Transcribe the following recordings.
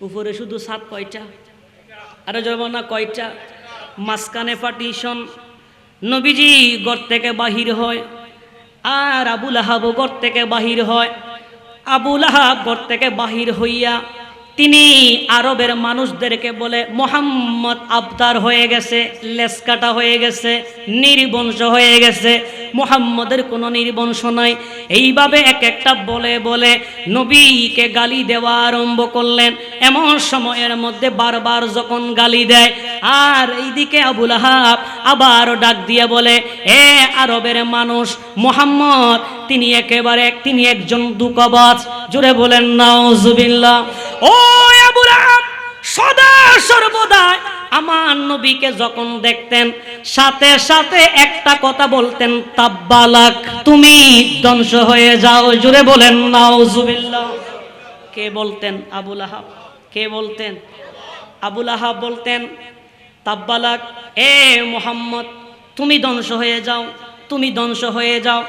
উপরে শুধু সাত কয়টা? আরে যাব না কয়টা? মাঝখানে পার্টিশন। নবীজি ঘর থেকে বাহির হয়। আর আবুল আহাবও ঘর থেকে বাহির হয়। আবুল আহাব ঘর থেকে বাহির হইয়া তিনি আরবের মানুষদেরকে বলে মোহাম্মদ আবতার হয়ে গেছে লেসকাটা হয়ে গেছে, নির্বংশ হয়ে গেছে। মোহাম্মদের কোনো নির্বংশ নাই। এইভাবে এক একটা বলে বলে নবীকে গালি দেওয়া আরম্ভ করলেন। এমন সময়ের মধ্যে বারবার যখন গালি দেয়, আর এইদিকে আবুল আহাব আবার ডাক দিয়ে বলে, এ আরবের মানুষ, মোহাম্মদ, তিনি একেবারে তিনি একজন দুকবাজ। জুড়ে বলেন, নাউজুবিল্লাহ। সদা সর্বদা আমার নবীকে যখন দেখতেন, সাথে সাথে একটা কথা বলতেন, তাব্বালাক, তুমি ধ্বংস হয়ে যাও। জুড়ে বলেন, নাউজুবিল্লাহ। কে বলতেন আবুল আহাব কে বলতেন? আবুল আহাব বলতেন, তাব্বালাক, এ মোহাম্মদ, তুমি ধ্বংস হয়ে যাও, তুমি ধ্বংস হয়ে যাও।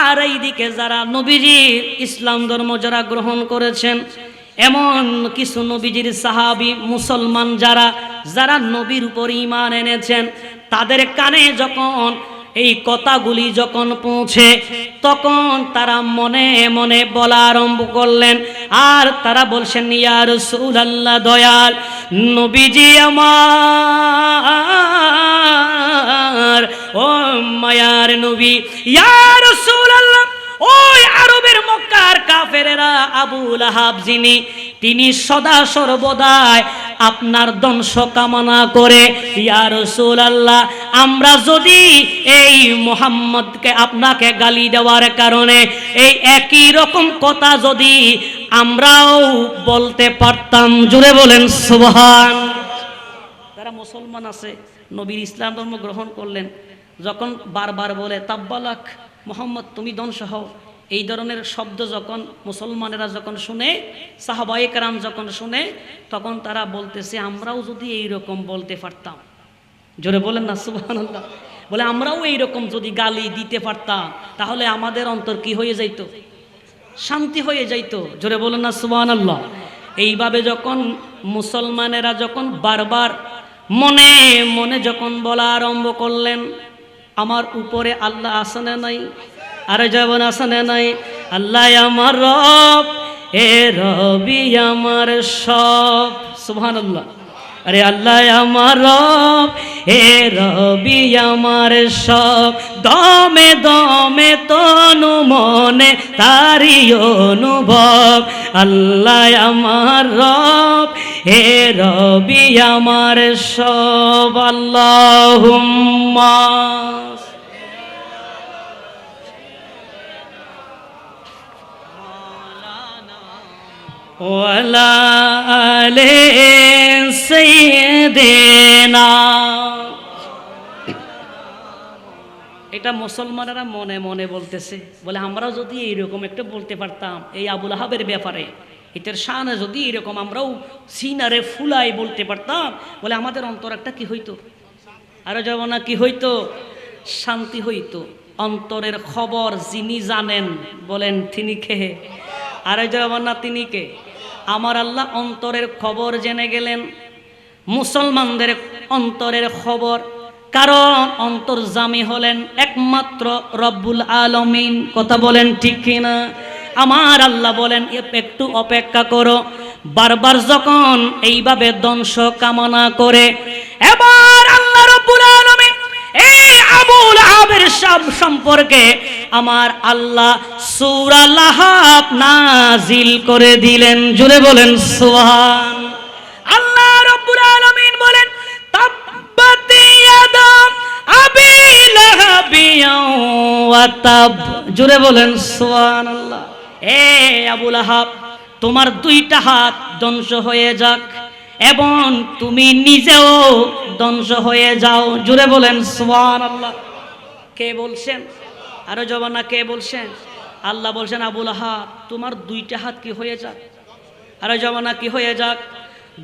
আর এইদিকে যারা নবীজির ইসলাম ধর্ম যারা গ্রহণ করেছেন এমন কিছু নবীজির সাহাবি মুসলমান যারা যারা নবীর উপর ইমান এনেছেন, তাদের কানে যখন এই কথাগুলি যখন পৌঁছে, তখন তারা মনে মনে বলা আরম্ভ করলেন। আর তারা বলছেন ইয়ার আল্লাহ দয়াল নবীজি আমার, ও মায়ার নবী ইয়ার আল্লাহ ওই আরবের মক্কার কাফেরেরা আবুল আহাব যিনি, তিনি সদা সর্বদাই আপনার দংশ কামনা করে, ইয়া রাসূলুল্লাহ, আমরা যদি এই মোহাম্মদকে আপনাকে গালি দেওয়ার কারণে এই একই রকম কথা যদি আমরাও বলতে পারতাম জুড়ে বলেন, সুবহান। তারা মুসলমান আছে, নবীর ইসলাম ধর্ম গ্রহণ করলেন, যখন বারবার বলে, তাব্বালাক, মোহাম্মদ, তুমি ধ্বংস হও এই ধরনের শব্দ যখন মুসলমানেরা যখন শুনে কারাম যখন শুনে, তখন তারা বলতেছে, আমরাও যদি এই রকম বলতে পারতাম। জোরে বলেন না, সুবহানাল্লাহ। বলে, আমরাও এই রকম যদি গালি দিতে পারতাম, তাহলে আমাদের অন্তর কি হয়ে যাইতো? শান্তি হয়ে যাইতো। জোরে বলেন না সুবাহ সুবহানাল্লাহ। এইভাবে যখন মুসলমানেরা যখন বারবার মনে মনে যখন বলা আরম্ভ করলেন, আমার উপরে আল্লাহ আসানে নাই? আরে যেমন আসানে নাই, আল্লাহ আমার রব, এ রবি আমার সব। সুবহানাল্লাহ। আরে আল্লাহ আমার রব, এ রবি আমার সব। দমে দমে তনু মনে তারি অনুভব। আল্লাহ আমার রব হে রবি আমার সব। আল্লাহ এটা মুসলমানেরা মনে মনে বলতেছে, বলে আমরাও যদি এইরকম একটা বলতে পারতাম, এই আবুল আহাবের ব্যাপারে, এটার শানে যদি এরকম আমরাও সিনারে ফুলাই বলতে পারতাম, বলে আমাদের অন্তর একটা কি হইতো? আরও যাব না কি হইতো? শান্তি হইতো। অন্তরের খবর যিনি জানেন, বলেন তিনি কে? আরে যাব না তিনি কে? আমার আল্লাহ অন্তরের খবর জেনে গেলেন, মুসলমানদের অন্তরের খবর। কারণ অন্তর্জামী হলেন একমাত্র রব্বুল আলমিন। কথা বলেন ঠিক কিনা? আমার আল্লাহ বলেন "এ- একটু অপেক্ষা করো। বারবার যখন এইভাবে দংশ কামনা করে, এবার আল্লাহ রব্বুল আলমিন আবুল আবের সব সম্পর্কে আমার আল্লাহ সূরা লাহাব নাজিল করে দিলেন। জুড়ে বলেন, সুবহান। আল্লাহ রব্বুল আলামিন বলেন, তাব্বাত ইয়াদা আবি ওয়া তাব। জুড়ে বলেন, সুবহানাল্লাহ। এ আবুল আহাব তোমার দুইটা হাত ধ্বংস হয়ে যাক। এবং তুমি নিজেও ধ্বংস হয়ে যাও। জুড়ে বলেন, সুবহানাল্লাহ। কে বলছেন? আরও জবানা, কে বলছেন? আল্লাহ বলছেন, আবুল আহাব, তোমার দুইটা হাত কি হয়ে যাক? আরও জমানা কি হয়ে যাক?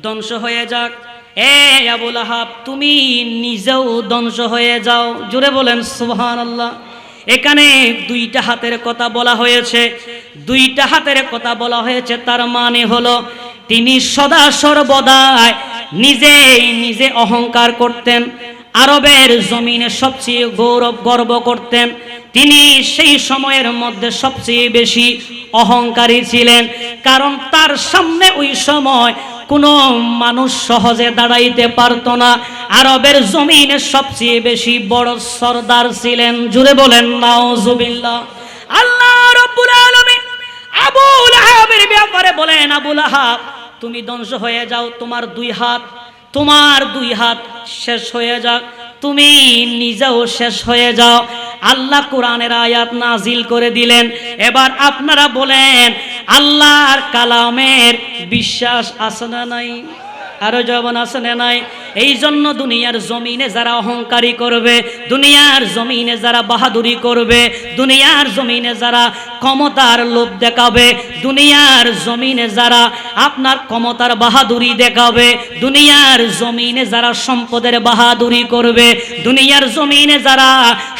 ধ্বংস হয়ে যাক। এ আবুল আহাব, তুমি নিজেও ধ্বংস হয়ে যাও। জুড়ে বলেন সুবহান আল্লাহ এখানে দুইটা হাতের কথা বলা হয়েছে। দুইটা হাতের কথা বলা হয়েছে, তার মানে হলো তিনি সদা সর্বদাই নিজেই নিজে অহংকার করতেন, আরবের জমিনে সবচেয়ে গৌরব, গর্ব করতেন। তিনি সেই সময়ের মধ্যে সবচেয়ে বেশি অহংকারী ছিলেন, কারণ তার সামনে ওই সময় কোনো মানুষ সহজে দাঁড়াইতে পারত না। আরবের জমিনে সবচেয়ে বেশি বড় সর্দার ছিলেন, জুড়ে বলেন, নাউজুবিল্লাহ। আল্লাহ আবুল আহাবের ব্যাপারে বলেন, আবুল আহাব তুমি ধ্বংস হয়ে যাও, তোমার দুই হাত, তোমার দুই হাত শেষ হয়ে যাক। তুমি নিজেও শেষ হয়ে যাও। আল্লাহ কোরআনের আয়াত নাজিল করে দিলেন। এবার আপনারা বলেন, আল্লাহর কালামের বিশ্বাস আছে না নাই? আরও জবান আছে না নাই? এই জন্য দুনিয়ার জমিনে যারা অহংকারী করবে, দুনিয়ার জমিনে যারা বাহাদুরি করবে, দুনিয়ার জমিনে যারা ক্ষমতার লোভ দেখাবে, দুনিয়ার জমিনে যারা আপনার ক্ষমতার বাহাদুরি দেখাবে, দুনিয়ার জমিনে যারা সম্পদের বাহাদুরি করবে, দুনিয়ার জমিনে যারা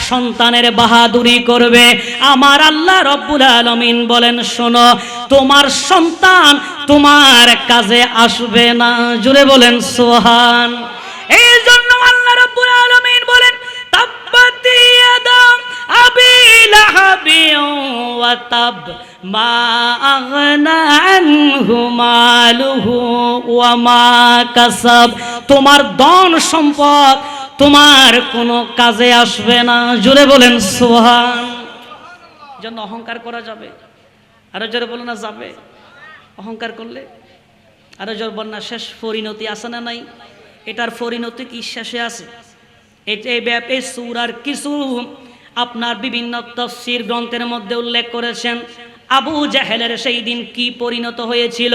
সন্তানের বাহাদুরি করবে, আমার আল্লাহ রব্বুল আলমিন বলেন, শোনো, তোমার সন্তান তোমার কাজে আসবে না। জুড়ে বলেন সোহান এই জন্য আল্লাহ রব্বুল তাব মা আগনা আনহু মালুহু ওয়া মা কাসাব তোমার ধন সম্পদ তোমার কোনো কাজে আসবে না। জুড়ে বলেন সোহান জন্য অহংকার করা যাবে। আরও জোরে বলো না, যাবে। অহংকার করলে। আরও জোর বন্যা শেষ পরিণতি আছে না নাই? এটার পরিণতি কি শেষে আছে? এটা এই ব্যাপে সুরার কিছু আপনার বিভিন্ন তফসির গ্রন্থের মধ্যে উল্লেখ করেছেন, আবু জাহেলের সেই দিন কি পরিণত হয়েছিল,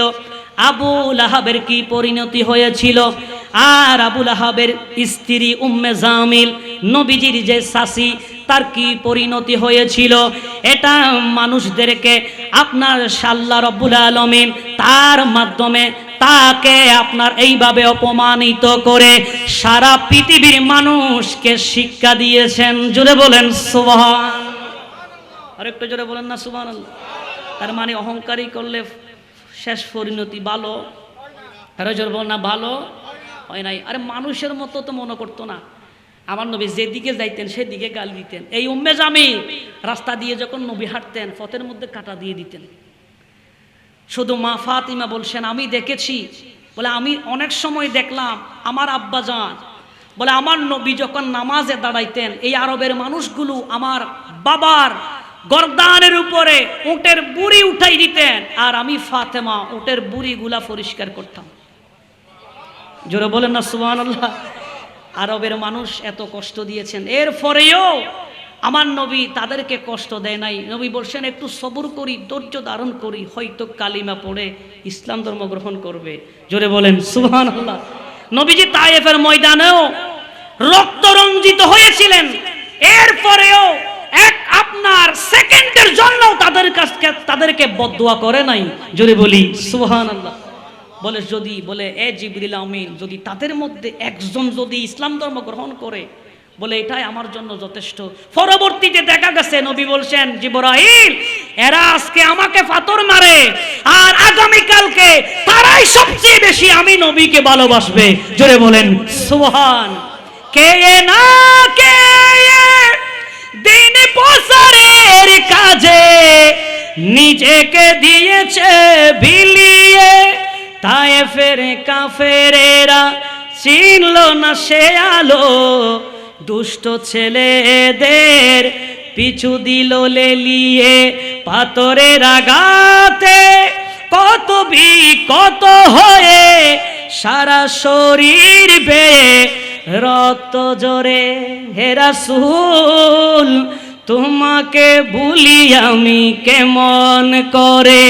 আবু লাহাবের কি পরিণতি হয়েছিল, আর আবু লাহাবের স্ত্রী উম্মে জামিল, নবীজির যে শাসি, তার কি পরিণতি হয়েছিল, এটা মানুষদেরকে আপনার সাল্লা রব্বুল আলমিন তার মাধ্যমে তাকে আপনার এইভাবে অপমানিত করে সারা পৃথিবীর মানুষকে শিক্ষা দিয়েছেন। জুড়ে বলেন সুবহান আরেকটু জোরে বলেন না সুবহান তার মানে অহংকারী করলে শেষ পরিণতি ভালো। আরও জোরে বল না, ভালো? হয় নাই। আরে মানুষের মতো তো মনে করতো না। আমার নবী যেদিকে যাইতেন, সেদিকে গাল দিতেন। এই উম্মে জামি রাস্তা দিয়ে যখন নবী হাঁটতেন, পথের মধ্যে কাটা দিয়ে দিতেন। শুধু মা ফাতিমা বলছেন, আমি দেখেছি। বলে, আমি অনেক সময় দেখলাম আমার আব্বা যান। বলে, আমার নবী যখন নামাজে দাঁড়াইতেন, এই আরবের মানুষগুলো আমার বাবার গরদানের উপরে উটের বুড়ি উঠাই দিতেন আর আমি ফাতেমা, উটের বুড়িগুলা পরিষ্কার করতাম। জোরে বলেন না সুবহান আল্লাহ আরবের মানুষ এত কষ্ট দিয়েছেন। এরপরেও আমার নবী তাদেরকে কষ্ট দেয় নাই। নবী বলছেন, একটু সবর করি, ধৈর্য ধারণ করি, হয়তো কালিমা পড়ে ইসলাম ধর্ম গ্রহণ করবে। জোরে বলেন সুবহান আল্লাহ নবীজি তায়েফের ময়দানেও রক্ত রঞ্জিত হয়েছিলেন। এরপরেও এক আপনার সেকেন্ডের জন্য তাদের কাছকে, তাদেরকে বদুয়া করে নাই। জোরে বলি সুবহান আল্লাহ বলে, যদি, বলে, এ জিবরিল আমিন, যদি তাদের মধ্যে একজন যদি ইসলাম ধর্ম গ্রহণ করে বলে, এটাই আমার জন্য যথেষ্ট। পরবর্তীতে দেখা গেছে, নবী বলছেন, জিবরাইল, এরা আজকে আমাকে পাথর মারে আর আগামী কালকে তারাই সবচেয়ে বেশি আমি নবীকে ভালোবাসবে। জোরে বলেন, সুবহান। কে না, কে দিন প্রসারের কাজে নিজেকে দিয়েছে বিলিয়ে। তায়েফের কাফেরেরা চিনল না সে আলো দুষ্ট ছেলেদের পিছু দিল লেলিয়ে পাথরের আঘাতে। কত বি কত হয়ে সারা শরীর বেয়ে রক্ত জোরে হেরাসুল তোমাকে ভুলি আমি কেমন করে?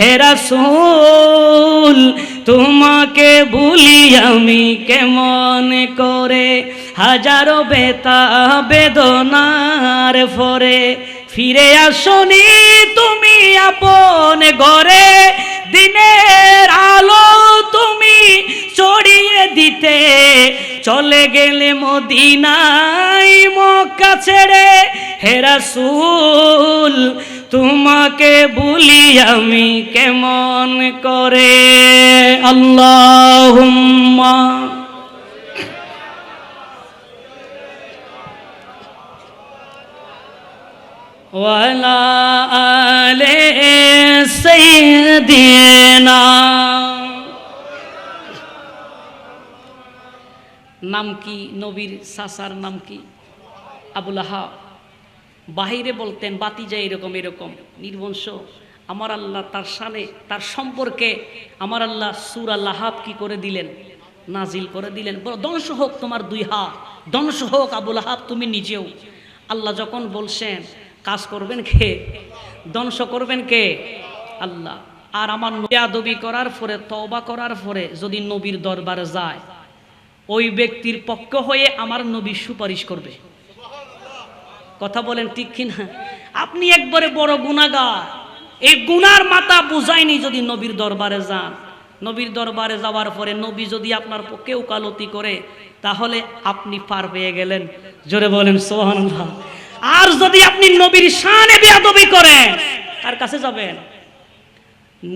হেরাসুল তোমাকে ভুলি আমি কেমন করে? হাজারো বেতা বেদনার ফরে ফিরে আসনি তুমি আপন ঘরে। দিনের আলো তুমি চড়িয়ে দিতে। চলে গেলে মদিনাই মক্কা ছেড়ে হেরাসুল তোমাকে ভুলি আমি কেমন করে? আল্লাহ ওয়ালা আলে সাইয়্যিদিনা। নাম কি নবীর সাসার নাম কি? আবুল বাহিরে বলতেন বাতি যায় এরকম এরকম। নির্বংশ। আমার আল্লাহ তার সানে তার সম্পর্কে আমার আল্লাহ সুর আল্লাহাব কি করে দিলেন? নাজিল করে দিলেন। বলো, ধ্বংস হোক তোমার দুই হাত। ধ্বংস হোক আবুল আহাব তুমি নিজেও। আল্লাহ যখন বলছেন, কাজ করবেন কে? ধ্বংস করবেন কে? আল্লাহ। আর আমার আদবি করার পরে তবা করার পরে যদি নবীর দরবারে যায়, ওই ব্যক্তির পক্ষ হয়ে আমার নবী সুপারিশ করবে। কথা বলেন ঠিক কিনা? আপনি একবারে বড় গুণাগার এই গুনার মাথা বুঝায়নি যদি নবীর দরবারে যান। নবীর দরবারে যাওয়ার পরে নবী যদি আপনার পক্ষে উকালতি করে, তাহলে আপনি পার পেয়ে গেলেন। জোরে বলেন সোহান আর যদি আপনি নবীর শানে বেয়াদবি করেন, কার কাছে যাবেন?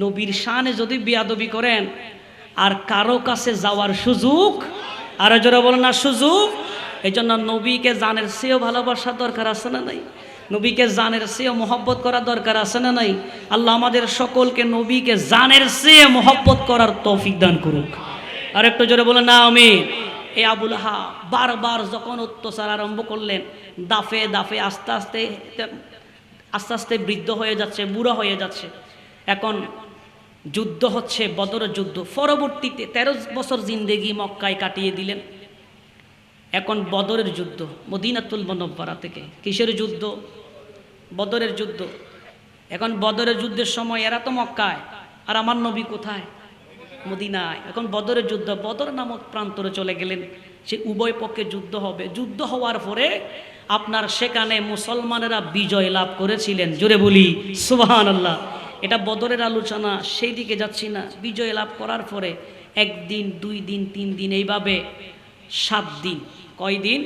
নবীর শানে যদি বেয়াদবি করেন, আর কারও কাছে যাওয়ার সুযোগ, আর জোরে বলেন না, সুযোগ এই জন্য নবীকে জানের চেয়েও ভালোবাসার দরকার আছে না নাই? নবীকে জানের চেয়েও মহব্বত করার দরকার আছে না নাই? আল্লাহ আমাদের সকলকে নবীকে জানের চেয়ে মহব্বত করার তৌফিক দান করুক। আর একটু জোরে বলেন, না আমি এ আবুল হা বারবার যখন অত্যাচার আরম্ভ করলেন, দাফে দাফে আস্তে আস্তে আস্তে আস্তে বৃদ্ধ হয়ে যাচ্ছে, বুড়ো হয়ে যাচ্ছে। এখন যুদ্ধ হচ্ছে, বদর যুদ্ধ। পরবর্তীতে তেরো বছর জিন্দেগি মক্কায় কাটিয়ে দিলেন। এখন বদরের যুদ্ধ, মদিনাতুল মনব্বরা থেকে। কিসের যুদ্ধ? বদরের যুদ্ধ। এখন বদরের যুদ্ধের সময় এরা তো মক্কায়, আর আমার নবী কোথায়? মদিনায়। এখন বদরের যুদ্ধ, বদর নামক প্রান্তরে চলে গেলেন। সে উভয় পক্ষে যুদ্ধ হবে। যুদ্ধ হওয়ার পরে আপনার সেখানে মুসলমানেরা বিজয় লাভ করেছিলেন। জোরে বলি সুবাহান আল্লাহ এটা বদরের আলোচনা, সেই দিকে যাচ্ছি না। বিজয় লাভ করার পরে একদিন, দুই দিন, তিন দিন, এইভাবে সাত দিন। কয় দিন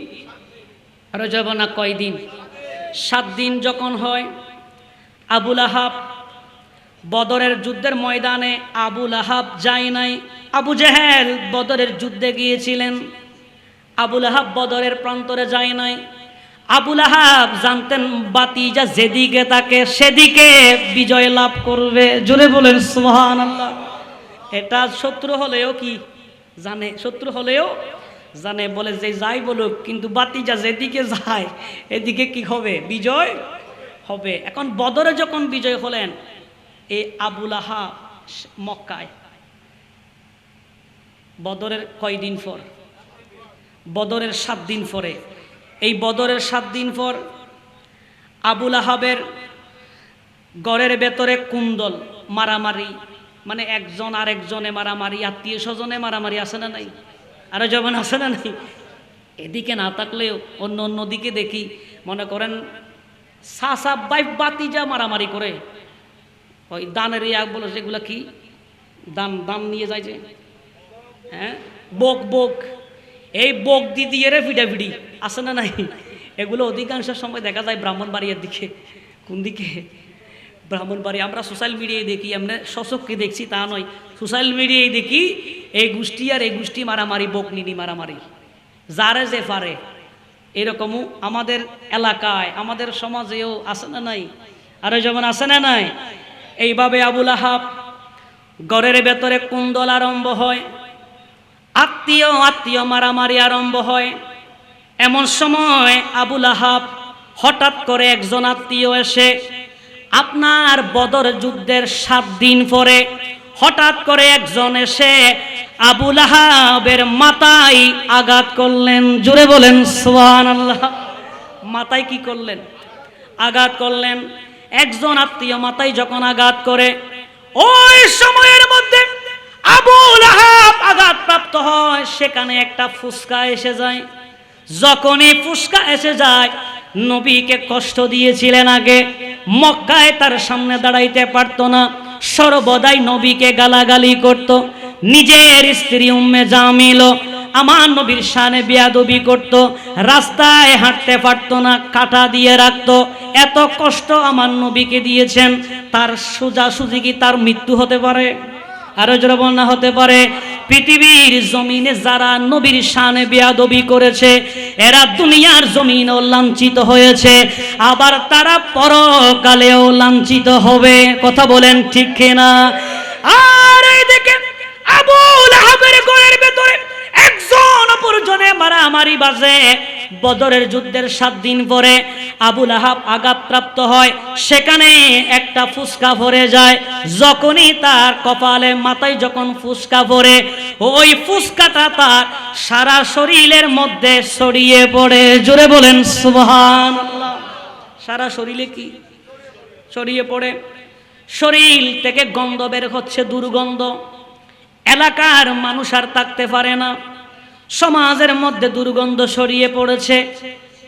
আরও যাব কয় দিন সাত দিন যখন হয়, আবুল আহাব বদরের যুদ্ধের ময়দানে আবুল আহাব যায় নাই। আবু জেহেল বদরের যুদ্ধে গিয়েছিলেন। আবুল আহাব বদরের প্রান্তরে যায় নাই। আবুল আহাব জানতেন বাতি যা যেদিকে তাকে সেদিকে বিজয় লাভ করবে। জোরে বলেন সুহান আল্লাহ এটা শত্রু হলেও কি? জানে, শত্রু হলেও জানে, বলে যে যাই বলুক, কিন্তু বাতিজা যেদিকে যায়, এদিকে কি হবে? বিজয় হবে। এখন বদরে যখন বিজয় হলেন, এই আবুল আহা মক্কায়। বদরের কয়দিন পর? বদরের সাত দিন পরে। এই বদরের সাত দিন পর আবুল আহাবের গড়ের ভেতরে কুন্দল, মারামারি মানে একজন আর একজনে মারামারি, আত্মীয় স্বজনে মারামারি আছে না নাই? আরও যেমন আসে না নাই এদিকে না থাকলেও অন্য অন্য দিকে দেখি। মনে করেন, সাসা বাইফ বাতি যা মারামারি করে। ওই দানের ইয়া বলো যেগুলো কি? দান দান নিয়ে যায় যে। হ্যাঁ? বক বক। এই বক দি দিয়ে রে ফিডাফিডি আছে না নাই? এগুলো অধিকাংশ সময় দেখা যায় ব্রাহ্মণবাড়িয়ার দিকে। কোন দিকে? ব্রাহ্মণবাড়ি আমরা সোশ্যাল মিডিয়ায় দেখি, আমরা শশককে দেখছি তা নয়। সোশ্যাল মিডিয়ায় দেখি এই গোষ্ঠী আর এই গোষ্ঠী মারামারি বক নিনি মারামারি। যারে যে পারে, এরকমও আমাদের এলাকায়, আমাদের সমাজেও আছে না নাই? আরও যেমন আছে না নাই? এইভাবে আবুল আহাব গড়ের ভেতরে কুন্দল আরম্ভ হয়, আত্মীয় আত্মীয় মারামারি আরম্ভ হয়। এমন সময় আবুল আহাব হঠাৎ করে একজন আত্মীয় এসে, আপনার বদর যুদ্ধের সাত দিন পরে হঠাৎ করে একজন এসে আবুল আহাবের মাথায় আঘাত করলেন। জোরে বলেন সোহান আল্লাহ মাথায় কি করলেন? আঘাত করলেন। একজন আত্মীয় মাথায় যখন আঘাত করে, ওই সময়ের মধ্যে আবুল আহাব আঘাতপ্রাপ্ত হয়। সেখানে একটা ফুসকা এসে যায়। যখনই ফুসকা এসে যায়, নবীকে কষ্ট দিয়েছিলেন আগে। মক্কায় তার সামনে দাঁড়াইতে পারত না। সর্বদাই নবীকে গালাগালি করত, নিজের স্ত্রী উম্মে জামিল আমার নবীর সানে বিয়াদবি করত, রাস্তায় হাঁটতে পারত না, কাটা দিয়ে রাখত। এত কষ্ট আমার নবীকে দিয়েছেন, তার সোজা সুজি কি তার মৃত্যু হতে পারে? আরও জোর বন্যা হতে পারে। পৃথিবীর জমিনে যারা নবীর শানে বেয়াদবি করেছে, এরা দুনিয়ার জমিনও লাঞ্ছিত হয়েছে। আবার তারা পরকালেও লাঞ্ছিত হবে। কথা বলেন ঠিক কিনা? আর এইদিকে আবুল আহাবের ঘরের ভেতরে একজন অপরজনে মারামারি বাজে। বদরের যুদ্ধের সাত দিন পরে আবুল আহাব আঘাতপ্রাপ্ত হয়। সেখানে একটা ফুসকা ভরে যায়। যখনই তার কপালে মাথায় যখন ফুসকা ভরে, ওই ফুসকাটা তার সারা শরীরের মধ্যে ছড়িয়ে পড়ে। জোরে বলেন সুবহান সারা শরীরে কি ছড়িয়ে পড়ে? শরীর থেকে গন্ধ বের হচ্ছে, দুর্গন্ধ। এলাকার মানুষ আর থাকতে পারে না। সমাজের মধ্যে দুর্গন্ধ ছড়িয়ে পড়েছে।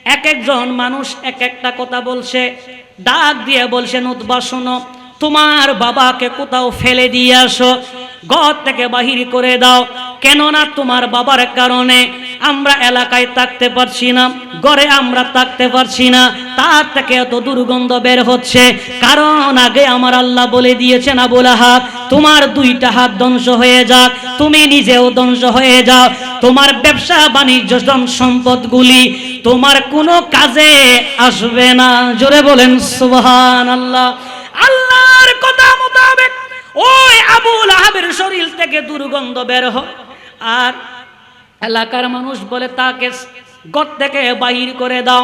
এক একজন মানুষ এক একটা কথা বলছে। ডাক দিয়ে বলছে বলছেন উদ্বাসন তোমার বাবাকে কোথাও ফেলে দিয়ে আসো। ঘর থেকে বাহির করে দাও। কেননা তোমার বাবার কারণে আমরা এলাকায় থাকতে পারছি না ঘরে আমরা থাকতে পারছি না, তার থেকে এত দুর্গন্ধ বের হচ্ছে। কারণ আগে আমার আল্লাহ বলে দিয়েছেন, আবুল আহাব, তোমার দুইটা হাত ধ্বংস হয়ে যাক, তুমি নিজেও ধ্বংস হয়ে যাও। তোমার ব্যবসা, বাণিজ্য সম্পদগুলি তোমার কোনো কাজে আসবে না। জোরে বলেন সুবহান আল্লাহ আল্লাহর কথা মোতাবেক ওই আবুল আহাবের শরীর থেকে দুর্গন্ধ বের হয়। আর এলাকার মানুষ বলে, তাকে গত থেকে বাহির করে দাও।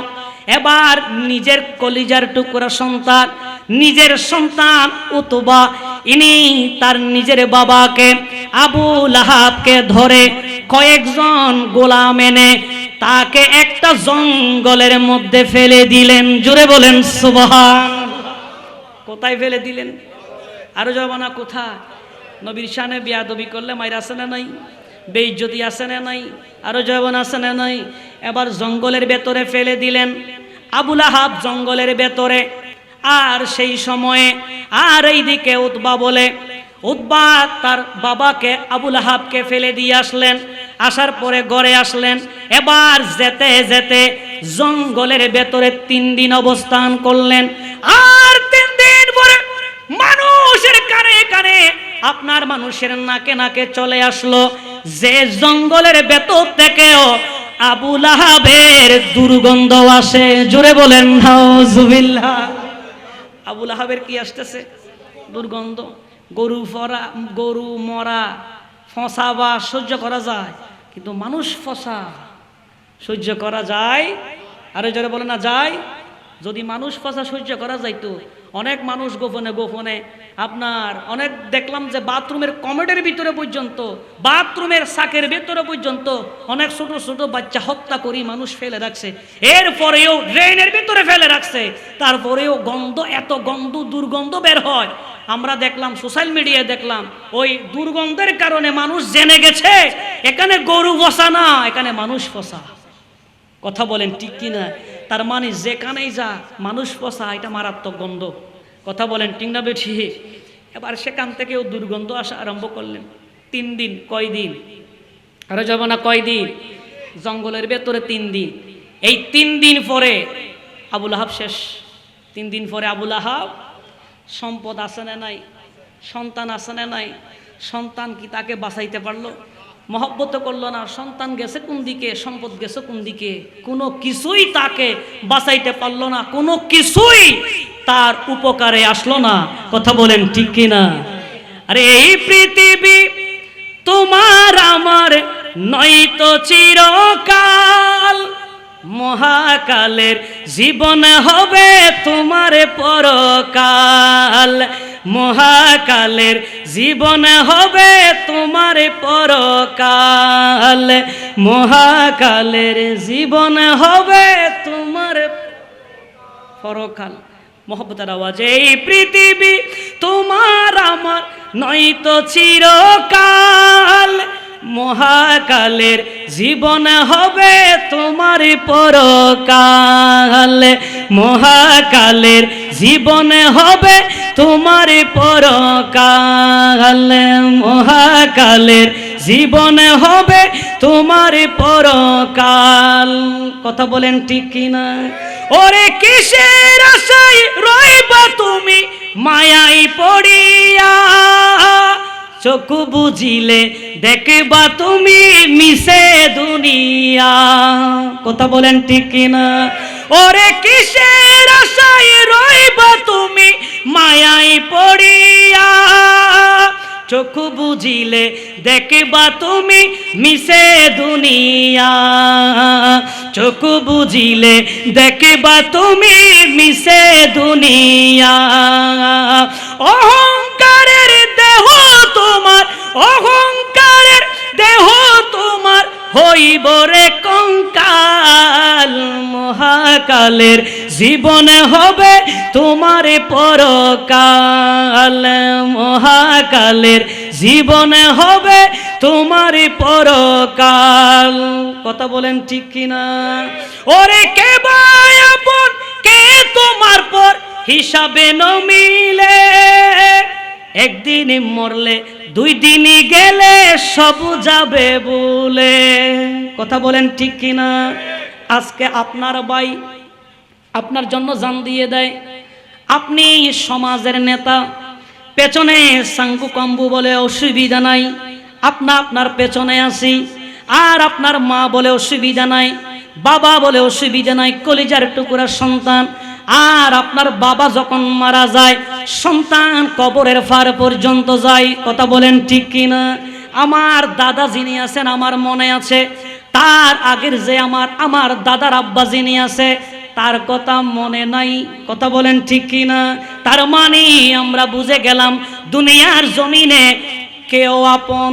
এবার নিজের কলিজার টুকরা সন্তান, নিজের সন্তান উতবা, ইনি তার নিজের বাবাকে, আবু লাহাবকে ধরে কয়েকজন গোলাম এনে তাকে একটা জঙ্গলের মধ্যে ফেলে দিলেন। জোরে বলেন, সুবহান কোথায় ফেলে দিলেন? আরও যাব না কোথায়? নবীর শানে বিয়াদবি করলে মায়ের আসে না নাই? বেইজ্জতি আসে না নাই, আরও জয়বন আসে না নাই, এবার জঙ্গলের ভেতরে ফেলে দিলেন। আবুল আহাব জঙ্গলের ভেতরে, আর সেই সময়ে আর এইদিকে উতবা বলে, উতবা তার বাবাকে আবুল আহাবকে ফেলে দিয়ে আসলেন। আসার পরে ঘরে আসলেন। এবার যেতে যেতে জঙ্গলের ভেতরে তিন দিন অবস্থান করলেন। আর তিন দিন পরে মানুষের কানে কানে আপনার মানুষের নাকে নাকে চলে আসলো। যে জঙ্গলের ভেতর থেকেও আবুল আহাবের দুর্গন্ধ আসে। জোরে বলেন আবুল আহাবের কি আসতেছে? দুর্গন্ধ। গরু ফরা, গরু মরা, ফসা বা সহ্য করা যায়, কিন্তু মানুষ ফসা, সহ্য করা যায়। আরে জোরে বলে না, যায়। যদি মানুষ ফসা সহ্য করা যাইতো, অনেক মানুষ গোপনে গোপনে আপনার অনেক দেখলাম যে বাথরুমের কমেডের ভিতরে পর্যন্ত, বাথরুমের শাকের ভিতরে পর্যন্ত অনেক ছোট ছোট বাচ্চা হত্যা করি মানুষ ফেলে রাখছে। এরপরেও ড্রেনের ভিতরে ফেলে রাখছে। তারপরেও গন্ধ, এত গন্ধ, দুর্গন্ধ বের হয়। আমরা দেখলাম, সোশ্যাল মিডিয়ায় দেখলাম, ওই দুর্গন্ধের কারণে মানুষ জেনে গেছে, এখানে গরু বসা না, এখানে মানুষ ফসা। কথা বলেন ঠিক কিনা? তার মানে যেখানেই যা, মানুষ পচা এটা মারাত্মক গন্ধ। কথা বলেন টিংনা বেঠি? এবার সেখান থেকেও দুর্গন্ধ আসা আরম্ভ করলেন। তিন দিন, কয় দিন? আরও যাব না, কয় দিন? জঙ্গলের ভেতরে তিন দিন। এই তিন দিন পরে আবুল আহাব শেষ। তিন দিন পরে আবুল আহাব, সম্পদ আছে না নাই? সন্তান আছে না নাই? সন্তান কি তাকে বাঁচাইতে পারল? মহব্বত করল না, সন্তান গেছে কোন দিকে, সম্পদ গেছে কোন দিকে? কোনো কিছুই তাকে বাঁচাইতে পারল না, কোনো কিছুই তার উপকারে আসলো না। কথা বলেন ঠিক কিনা? আরে এই পৃথিবী তোমার আমার নয়তো চিরকাল। মহাকালের জীবন হবে তোমার পরকাল। মহাকালের জীবন হবে তোমার পরকাল। মহাকালের জীবন হবে তোমার পরকাল। মহব্বতের আওয়াজে এই পৃথিবী তোমার আমার নয়তো চিরকাল। মহাকালের জীবন হবে তোমার পরকাল। মহাকালের জীবন হবে তোমার পরকাল, মহাকালের। জীবনে হবে তোমার পরকাল। কথা বলেন ঠিক কিনা? ওরে কিসের আশায় রইবা তুমি? মায়াই পড়িয়া চোখ বুঝিলে দেখবা তুমি মিশে দুনিয়া। কথা বলেন ঠিক কিনা? ওরে কিসের আশায় রইবা তুমি? মায়াই পড়িয়া চোখ বুঝিলে দেখবা তুমি মিশে দুনিয়া। চোখ বুঝিলে দেখবা তুমি মিশে দুনিয়া। অহংকারের দেহ তোমার, অহংকারের দেহ হইব রে কঙ্কাল, মহাকালের জীবনে হবে তোমার পরকাল। মহাকালের জীবনে হবে তোমার পরকাল। কথা বলেন ঠিক কিনা? ওরে কে আপন, কে তোমার পর হিসাবে নমিলে? একদিন মরলে দুই দিনই গেলে সব যাবে বলে। কথা বলেন ঠিক কিনা? আজকে আপনার ভাই আপনার জন্য জান দিয়ে দেয়। আপনি সমাজের নেতা, পেছনে সাঙ্গু কম্বু বলে অসুবিধা নাই। আপনা আপনার পেছনে আসি আর আপনার মা বলে অসুবিধা নাই, বাবা বলে অসুবিধা নাই, কলিজার টুকুরার সন্তান। আর আপনার বাবা যখন মারা যায় সন্তান কবরের ফার পর্যন্ত যায়। কথা বলেন ঠিক কিনা? আমার দাদা যিনি আছেন, আমার মনে আছে, তার আগের যে আমার আমার দাদার আব্বা যিনি আছে, তার কথা মনে নাই। কথা বলেন ঠিক কিনা? তার মানে আমরা বুঝে গেলাম, দুনিয়ার জমিনে কেউ আপন।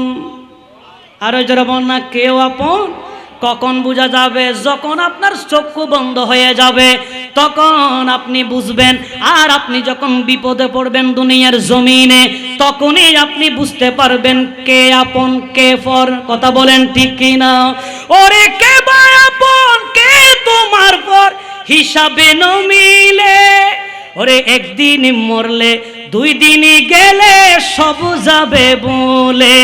আরও বল না, কেউ আপন? কখন বোঝা যাবে? যখন আপনার চক্ষু বন্ধ হয়ে যাবে, তখন আপনি বুঝবেন। আর আপনি যখন বিপদে পড়বেন দুনিয়ার জমিনে, তখনই আপনি বুঝতে পারবেন কে আপন, কে ফর। কথা বলেন ঠিক কিনা ওরে, কে বা আপন, কে তোমার পর হিসাবে নমিলে ওরে, একদিন মরলে দুই দিন গেলে সব যাবে বলে।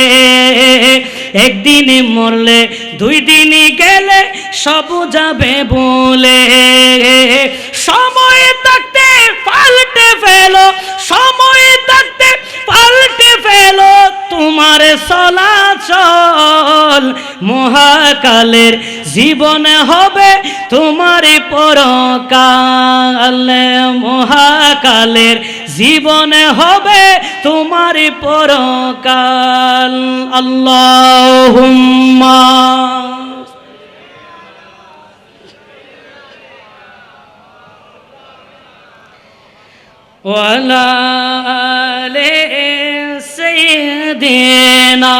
একদিন মরলে দুই দিন গেলে সব যাবে বলে। সময় থাকতে পাল্টে ফেলো, সময় থাকতে পাল্টে ফেলো। তোমার চলাচল মহাকালের জীবনে হবে তোমার পরকাল। মহাকালের জীবনে হবে তোমার পরকাল। আল্লাহ ولا آل سيدنا